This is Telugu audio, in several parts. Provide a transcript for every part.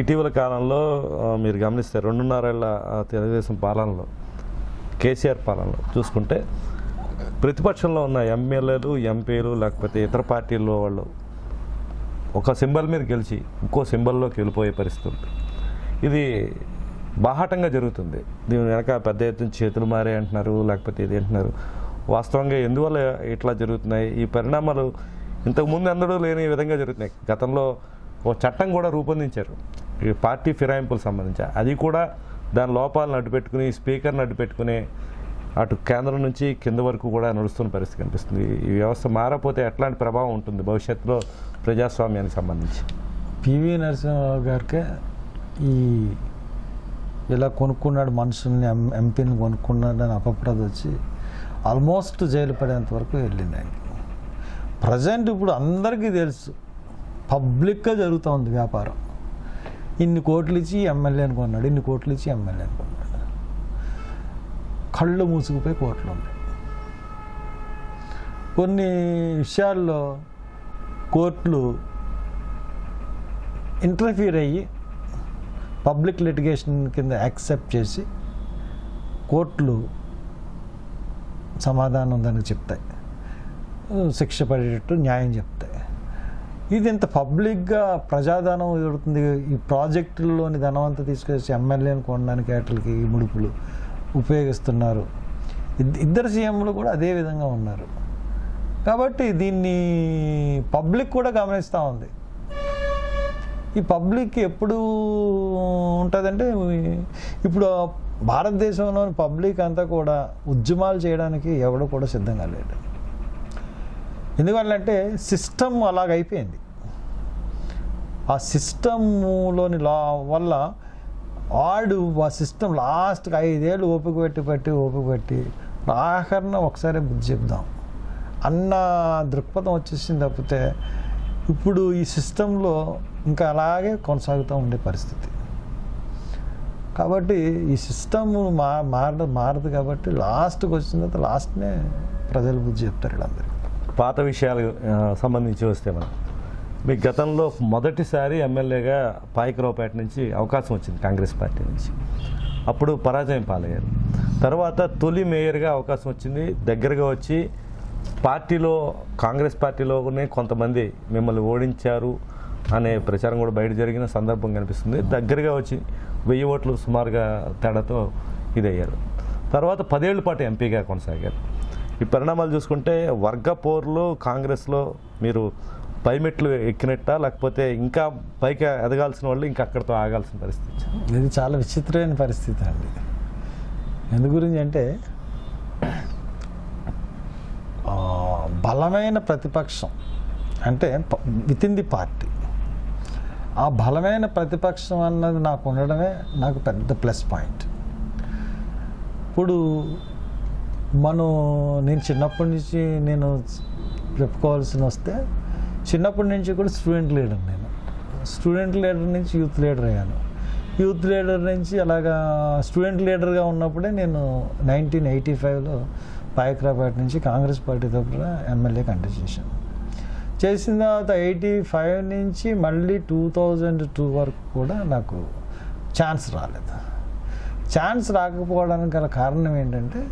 ఇటీవల కాలంలో మీరు గమనిస్తే రెండున్నరేళ్ళ తెలుగుదేశం పాలనలో కేసీఆర్ పాలనలో చూసుకుంటే ప్రతిపక్షంలో ఉన్న ఎమ్మెల్యేలు ఎంపీలు లేకపోతే ఇతర పార్టీల్లో వాళ్ళు ఒక సింబల్ మీద గెలిచి ఇంకో సింబల్లోకి వెళ్ళిపోయే పరిస్థితి ఉంది. ఇది బాహాటంగా జరుగుతుంది. దీని వెనక పెద్ద ఎత్తున చేతులు మారే అంటున్నారు లేకపోతే ఇది అంటున్నారు. వాస్తవంగా ఎందువల్ల ఇట్లా జరుగుతున్నాయి? ఈ పరిణామాలు ఇంతకుముందు అందరూ లేని విధంగా జరుగుతున్నాయి. గతంలో ఓ చట్టం కూడా రూపొందించారు. ఈ పార్టీ ఫిరాయింపులకు సంబంధించి. అది కూడా దాని లోపాలను అడ్డుపెట్టుకుని స్పీకర్ని అడ్డుపెట్టుకుని అటు కేంద్రం నుంచి కింద వరకు కూడా నడుస్తున్న పరిస్థితి కనిపిస్తుంది. ఈ వ్యవస్థ మారపోతే ఎట్లాంటి ప్రభావం ఉంటుంది భవిష్యత్తులో ప్రజాస్వామ్యానికి సంబంధించి? పివి నరసింహరావు గారికి ఈ ఇలా కొనుక్కున్నాడు మనుషుల్ని ఎం ఎంపీని కొనుక్కున్నాడు అని అపప్రద వచ్చి ఆల్మోస్ట్ జైలు పడేంత వరకు వెళ్ళింది ఆయనకి ప్రజెంట్ ఇప్పుడు అందరికీ తెలుసు పబ్లిక్గా జరుగుతూ ఉంది వ్యాపారం. ఇన్ని కోట్లు ఇచ్చి ఎమ్మెల్యేని కొన్నాడు ఇన్ని కోట్లు ఇచ్చి ఎమ్మెల్యేని కొన్నాడు కళ్ళు మూసుకుపోయి కోట్లు ఉన్నాయి. కొన్ని విషయాల్లో కోర్టులు ఇంటర్ఫీర్ అయ్యి పబ్లిక్ లిటిగేషన్ కింద యాక్సెప్ట్ చేసి కోర్టులు సమాధానం దానికి చెప్తాయి. శిక్ష పడేటట్టు న్యాయం చెప్తాయి. ఇది ఇంత పబ్లిక్గా ప్రజాధనం జరుగుతుంది ఈ ప్రాజెక్టుల్లోని ధనం అంతా తీసుకొచ్చి ఎమ్మెల్యేని కొనడానికి వాటికి ఈ ముడుపులు ఉపయోగిస్తున్నారు. ఇద్- ఇద్దరు సీఎంలు కూడా అదే విధంగా ఉన్నారు. కాబట్టి దీన్ని పబ్లిక్ కూడా గమనిస్తూ ఉంది. ఈ పబ్లిక్ ఎప్పుడు ఉంటుందంటే ఇప్పుడు భారతదేశంలోని పబ్లిక్ అంతా కూడా ఉద్యమాలు చేయడానికి ఎవడు కూడా సిద్ధంగా లేడు. ఎందుకంటే సిస్టమ్ అలాగ అయిపోయింది. ఆ సిస్టమ్లోని లా వల్ల వాడు ఆ సిస్టమ్ లాస్ట్కి ఐదేళ్ళు ఓపిక పెట్టి పెట్టి ఓపిక పెట్టి ఆఖరణ ఒకసారి బుద్ధి చెప్దాం. అన్న దృక్పథం వచ్చేసింది తప్పితే ఇప్పుడు ఈ సిస్టంలో ఇంకా అలాగే కొనసాగుతూ ఉండే పరిస్థితి. కాబట్టి ఈ సిస్టమ్ మా మారదు మారదు కాబట్టి లాస్ట్కి వచ్చిన తర్వాత లాస్ట్నే ప్రజలు బుద్ధి చెప్తారు వీళ్ళందరికీ పాత విషయాలు సంబంధించి వస్తే మనం. మీకు గతంలో మొదటిసారి ఎమ్మెల్యేగా పాయకరావుపేట నుంచి అవకాశం వచ్చింది కాంగ్రెస్ పార్టీ నుంచి. అప్పుడు పరాజయం పాలయ్యారు. తర్వాత తొలి మేయర్గా అవకాశం వచ్చింది. దగ్గరగా వచ్చి పార్టీలో కాంగ్రెస్ పార్టీలోనే కొంతమంది మిమ్మల్ని ఓడించారు అనే ప్రచారం కూడా బయట జరిగిన సందర్భం కనిపిస్తుంది. దగ్గరగా వచ్చి వెయ్యి ఓట్లు సుమారుగా తేడాతో ఇదయ్యారు. తర్వాత పదేళ్ళ పాటు ఎంపీగా కొనసాగారు. ఈ పరిణామాలు చూసుకుంటే వర్గ పోర్లు కాంగ్రెస్లో మీరు పైమెట్లు ఎక్కినట్ట లేకపోతే ఇంకా పైకి ఎదగాల్సిన వాళ్ళు ఇంకా అక్కడితో ఆగాల్సిన పరిస్థితి ఇది చాలా విచిత్రమైన పరిస్థితి అండి. ఎందు గురించి అంటే బలమైన ప్రతిపక్షం అంటే విత్ ఇన్ ది పార్టీ ఆ బలమైన ప్రతిపక్షం అన్నది నాకు ఉండడమే నాకు పెద్ద ప్లస్ పాయింట్. ఇప్పుడు మనం నేను చిన్నప్పటి నుంచి నేను చెప్పుకోవాల్సిన వస్తే చిన్నప్పటి నుంచి కూడా స్టూడెంట్ లీడర్ నేను. స్టూడెంట్ లీడర్ నుంచి యూత్ లీడర్ అయ్యాను. యూత్ లీడర్ నుంచి అలాగా స్టూడెంట్ లీడర్గా ఉన్నప్పుడే నేను నైన్టీన్ ఎయిటీ ఫైవ్లో పాయక్రాపేట నుంచి కాంగ్రెస్ పార్టీ తరఫున ఎమ్మెల్యే కంటెస్ట్ చేశాను. చేసిన తర్వాత ఎయిటీ ఫైవ్ నుంచి మళ్ళీ టూ థౌజండ్ టూ వరకు కూడా నాకు ఛాన్స్ రాలేదు. ఛాన్స్ రాకపోవడానికి గల కారణం ఏంటంటే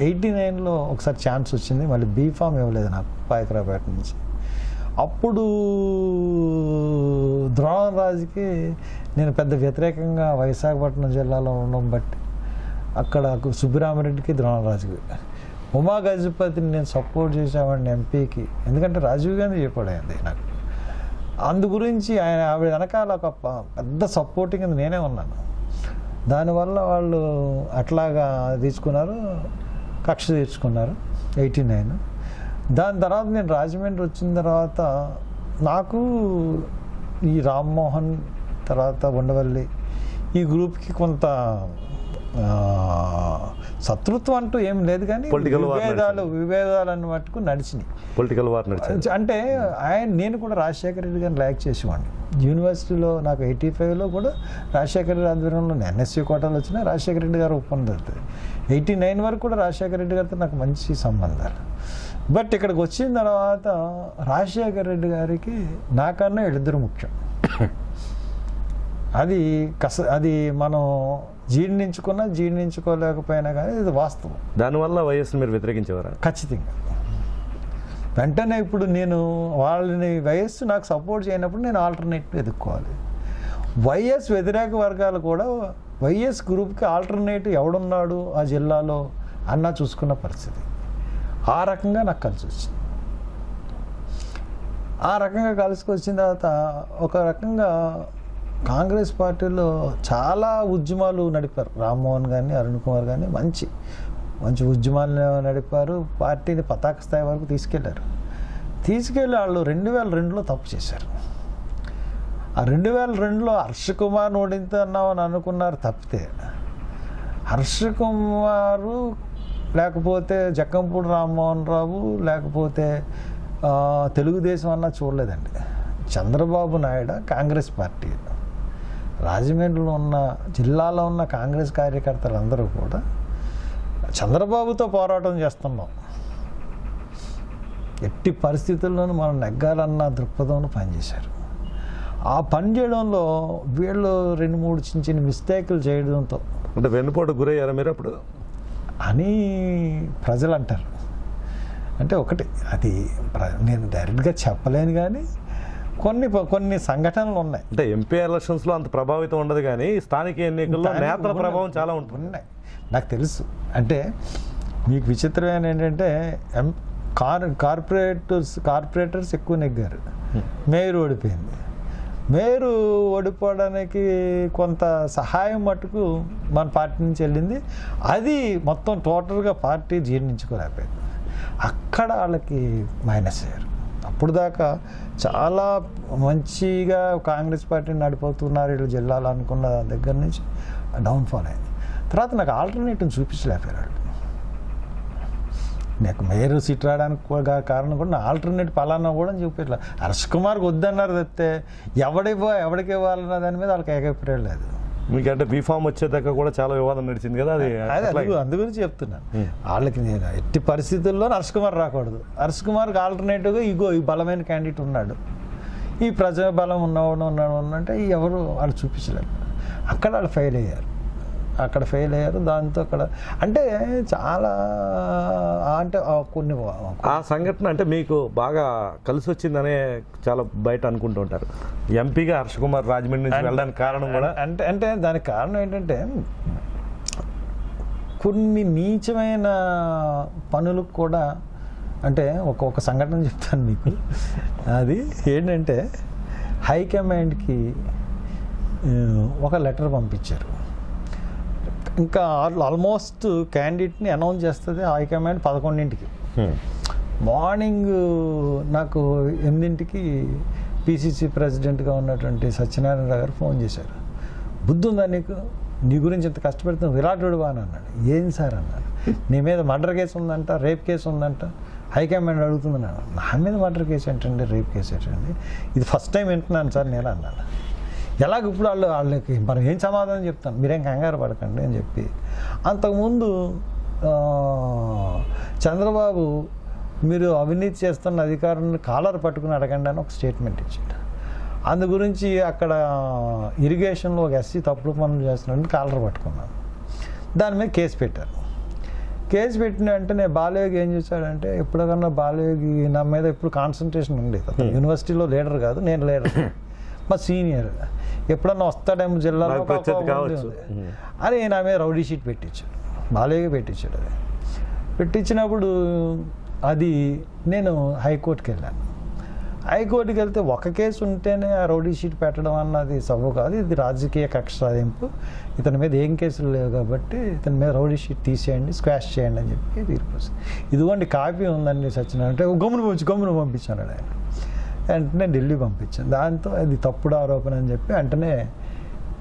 ఎయిటీ నైన్లో ఒకసారి ఛాన్స్ వచ్చింది మళ్ళీ బీఫామ్ ఇవ్వలేదు నాకు పాయకరాపేట నుంచి. అప్పుడు ద్రోణరాజుకి నేను పెద్ద వ్యతిరేకంగా విశాఖపట్నం జిల్లాలో ఉండడం బట్టి అక్కడ సుబ్బరామరెడ్డికి ద్రోణరాజుకి ఉమా గజపతిని నేను సపోర్ట్ చేసేవాడిని ఎంపీకి ఎందుకంటే రాజీవ్ గాంధీ చెప్పాడు ఆయన నాకు. అందు గురించి ఆయన ఆవిడ వెనకాల ఒక ప- పెద్ద సపోర్టింగ్ కింద నేనే ఉన్నాను. దానివల్ల వాళ్ళు అట్లాగా తీసుకున్నారు. కక్ష తీర్చుకున్నారు ఎయిటీ నైన్. దాని తర్వాత నేను రాజమండ్రి వచ్చిన తర్వాత నాకు ఈ రామ్మోహన్ తర్వాత ఉండవల్లి ఈ గ్రూప్కి కొంత శత్రుత్వం అంటూ ఏం లేదు కానీ Political war విభేదాలు విభేదాలను మట్టుకు నడిచినాయి. పొలిటికల్ వార్ నడిచింది. అంటే ఆయన నేను కూడా రాజశేఖర రెడ్డి గారిని లైక్ చేసేవాడిని. యూనివర్సిటీలో నాకు ఎయిటీ ఫైవ్లో కూడా రాజశేఖర రెడ్డి ఆధ్వర్యంలో ఎన్ఎస్సీ కోటాలు వచ్చినా రాజశేఖర రెడ్డి గారు ఒప్పందవుతుంది ఎయిటీ నైన్ వరకు కూడా రాజశేఖర రెడ్డి గారితో నాకు మంచి సంబంధాలు. బట్ ఇక్కడికి వచ్చిన తర్వాత రాజశేఖర రెడ్డి గారికి నాకన్నా వీళ్ళిద్దరు ముఖ్యం. అది కస అది మనం జీర్ణించుకున్నా జీర్ణించుకోలేకపోయినా కానీ ఇది వాస్తవం. దానివల్ల వైఎస్ మీరు వ్యతిరేకించేవారా? ఖచ్చితంగా. వెంటనే ఇప్పుడు నేను వాళ్ళని వయస్సు నాకు సపోర్ట్ చేయనప్పుడు నేను ఆల్టర్నేటివ్ ఎదుర్కోవాలి వైఎస్ వ్యతిరేక వర్గాలు కూడా వైఎస్ గ్రూప్కి ఆల్టర్నేటివ్ ఎవడున్నాడు ఆ జిల్లాలో అన్న చూసుకున్న పరిస్థితి. ఆ రకంగా నాకు కలిసి వచ్చింది. ఆ రకంగా కలిసి వచ్చిన తర్వాత ఒక రకంగా కాంగ్రెస్ పార్టీలో చాలా ఉద్యమాలు నడిపారు. రామ్మోహన్ కానీ అరుణ్ కుమార్ కానీ మంచి మంచి ఉద్యమాలు నడిపారు. పార్టీని పతాక స్థాయి వరకు తీసుకెళ్ళారు. తీసుకెళ్ళి వాళ్ళు రెండు వేల రెండులో తప్పు చేశారు. ఆ రెండు వేల రెండులో హర్ష కుమార్ ఓడింతున్నావు అని అనుకున్నారు తప్పితే హర్ష కుమారు లేకపోతే జక్కంపూడి రామ్మోహన్ రావు లేకపోతే తెలుగుదేశం అన్నా చూడలేదండి. చంద్రబాబు నాయుడు కాంగ్రెస్ పార్టీ. రాజమండ్రిలో ఉన్న జిల్లాలో ఉన్న కాంగ్రెస్ కార్యకర్తలందరూ కూడా చంద్రబాబుతో పోరాటం చేస్తున్నాం. ఎట్టి పరిస్థితుల్లోనూ మనం నెగ్గాలన్న దృక్పథంలో పనిచేశారు. ఆ పని చేయడంలో వీళ్ళు రెండు మూడు చిన్న చిన్న మిస్టేకులు చేయడంతో అంటే వెన్నుపోటు గురయ్యారా మీరు అప్పుడు? అని ప్రజలు అంటారు అంటే ఒకటి అది నేను డైరెక్ట్గా చెప్పలేను కానీ కొన్ని కొన్ని సంఘటనలు ఉన్నాయి. అంటే ఎంపీ ఎలక్షన్స్లో అంత ప్రభావితం ఉండదు కానీ స్థానిక ఎన్నికల్లో నేతల. ప్రభావం చాలా ఉంటుంది. ఉన్నాయి. నాకు తెలుసు. అంటే మీకు విచిత్రమైన ఏంటంటే ఎం కార్ కార్పొరేటర్స్ కార్పొరేటర్స్ ఎక్కువ నెగ్గారు. మేయర్ ఓడిపోయింది. మేయర్ ఓడిపోవడానికి కొంత సహాయం మటుకు మన పార్టీ నుంచి వెళ్ళింది. అది మొత్తం టోటల్గా పార్టీ జీర్ణించుకోలేకపోయింది. అక్కడ వాళ్ళకి మైనస్ అయ్యారు. అప్పుడు దాకా చాలా మంచిగా కాంగ్రెస్ పార్టీని నడిపోతున్నారు వీళ్ళు జిల్లాలో అనుకున్న దగ్గర నుంచి డౌన్ఫాల్ అయింది. తర్వాత నాకు ఆల్టర్నేటివ్ చూపించలేకపోయారు వాళ్ళు. నాకు మేయర్ సీట్ రావడానికి కూడా కారణం కూడా నా ఆల్టర్నేట్ పలానా కూడా అని చూపించలే హర్ష్ కుమార్కి వద్దన్నారు తప్పితే ఎవడివ్వ ఎవడికి ఇవ్వాలన్న దాని మీద వాళ్ళకి ఏకప్రియం లేదు. మీకంటే బీఫామ్ వచ్చేదాకా కూడా చాలా వివాదం నడిచింది కదా అది. అదే గురించి చెప్తున్నాను. వాళ్ళకి నేను ఎట్టి పరిస్థితుల్లో హర్ష్ కుమార్ రాకూడదు. హర్ష్ కుమార్కి ఆల్టర్నేటివ్గా ఇగో ఈ బలమైన క్యాండిడేట్ ఉన్నాడు. ఈ ప్రజా బలం ఉన్నవాడు ఉన్నాడు అంటే ఎవరు వాళ్ళు చూపించలేరు అక్కడ వాళ్ళు ఫెయిల్ అయ్యారు. అక్కడ ఫెయిల్ అయ్యారు దాంతో అక్కడ అంటే చాలా అంటే కొన్ని ఆ సంఘటన అంటే మీకు బాగా కలిసి వచ్చిందనే చాలా బయట అనుకుంటూ ఉంటారు. ఎంపీగా హర్ష కుమార్ రాజమండ్రి నుంచి వెళ్ళడానికి కారణం కూడా అంటే అంటే దానికి కారణం ఏంటంటే కొన్ని నీచమైన పనులకు కూడా అంటే ఒక ఒక సంఘటన చెప్తాను మీకు. అది ఏంటంటే హైకమాండ్కి ఒక లెటర్ పంపించారు. ఇంకా ఆల్మోస్ట్ క్యాండిడేట్ని అనౌన్స్ చేస్తుంది హైకమాండ్ పదకొండింటికి. మార్నింగ్ నాకు ఎనిమిదింటికి పిసిసి ప్రెసిడెంట్గా ఉన్నటువంటి సత్యనారాయణ గారు ఫోన్ చేశారు. బుద్ధి ఉందా నీకు? నీ గురించి ఇంత కష్టపెడుతున్నా విరాటుడు అని అన్నాడు. ఏం సార్? అన్నాడు. నీ మీద మర్డర్ కేసు ఉందంట రేప్ కేసు ఉందంట. హైకమాండ్ అడుగుతుందన్నాడు నా మీద మర్డర్ కేసు ఏంటండి? రేప్ కేసు ఏంటండి? ఇది ఫస్ట్ టైం వింటున్నాను సార్ నేను అన్నాను ఎలాగ ఇప్పుడు వాళ్ళు వాళ్ళకి మనం ఏం సమాధానం చెప్తాను మీరేం కంగారు పడకండి అని చెప్పి. అంతకుముందు చంద్రబాబు మీరు అవినీతి చేస్తున్న అధికారులను కాలర్ పట్టుకుని అడగండి అని ఒక స్టేట్మెంట్ ఇచ్చాడు. అందు గురించి అక్కడ ఇరిగేషన్లో ఒక ఎస్సీ తప్పుడు పనులు చేస్తున్నాడని కాలర్ పట్టుకున్నాను. దాని మీద కేసు పెట్టారు. కేసు పెట్టిన వెంటనే బాలయోగి ఏం చేశాడంటే ఎప్పుడకన్నా బాలయోగి నా మీద ఎప్పుడు కాన్సన్ట్రేషన్ ఉండేది. యూనివర్సిటీలో లీడర్ కాదు నేను లీడర్. మా సీనియర్. ఎప్పుడన్నా వస్తాడేమో జిల్లాలో. అని నా మీద రౌడీ షీట్ పెట్టించాడు. బాలయ్య పెట్టించాడు అది పెట్టించినప్పుడు అది నేను హైకోర్టుకి వెళ్ళాను. హైకోర్టుకి వెళ్తే ఒక కేసు ఉంటేనే ఆ రౌడీ షీట్ పెట్టడం అన్నది సబు కాదు. ఇది రాజకీయ కక్ష సాధింపు. ఇతని మీద ఏం కేసులు లేవు కాబట్టి ఇతని మీద రౌడీ షీట్ తీసేయండి స్క్వాష్ చేయండి అని చెప్పి తీర్పు. ఇదిగోండి కాపీ ఉందండి సచిన అంటే గమ్మును పంపించి గమ్మును పంపించాను ఆయన వెంటనే ఢిల్లీ పంపించాను. దాంతో అది తప్పుడు ఆరోపణ అని చెప్పి వెంటనే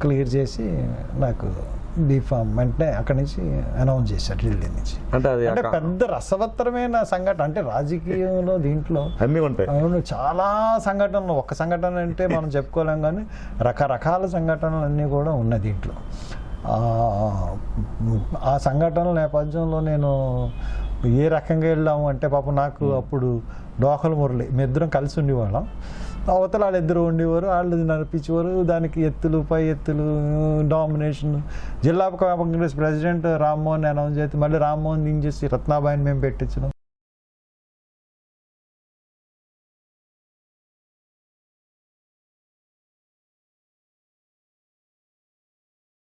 క్లియర్ చేసి నాకు బీఫామ్ వెంటనే అక్కడి నుంచి అనౌన్స్ చేశారు ఢిల్లీ నుంచి. అంటే అది అంటే అక- పెద్ద రసవత్తరమైన సంఘటన అంటే రాజకీయంలో దీంట్లో అన్నీ ఉంటాయి. అవును చాలా సంఘటనలు ఒక సంఘటన అంటే మనం చెప్పుకోలేం కానీ రకరకాల సంఘటనలు అన్నీ కూడా ఉన్నాయి దీంట్లో. ఆ, ఆ సంఘటనల నేపథ్యంలో నేను ఏ రకంగా వెళ్ళాము అంటే పాపం నాకు అప్పుడు డోకల మురళి. మీ ఇద్దరం కలిసి ఉండేవాళ్ళం. అవతల వాళ్ళు ఇద్దరు ఉండేవారు వాళ్ళు నడిపించేవారు. దానికి ఎత్తులు పై ఎత్తులు డామినేషన్. జిల్లా కాంగ్రెస్ ప్రెసిడెంట్ రామ్మోహన్ అనౌన్స్ చేస్తే మళ్ళీ రామ్మోహన్ దించేసి రత్నాబాయిని మేము పెట్టించినాం.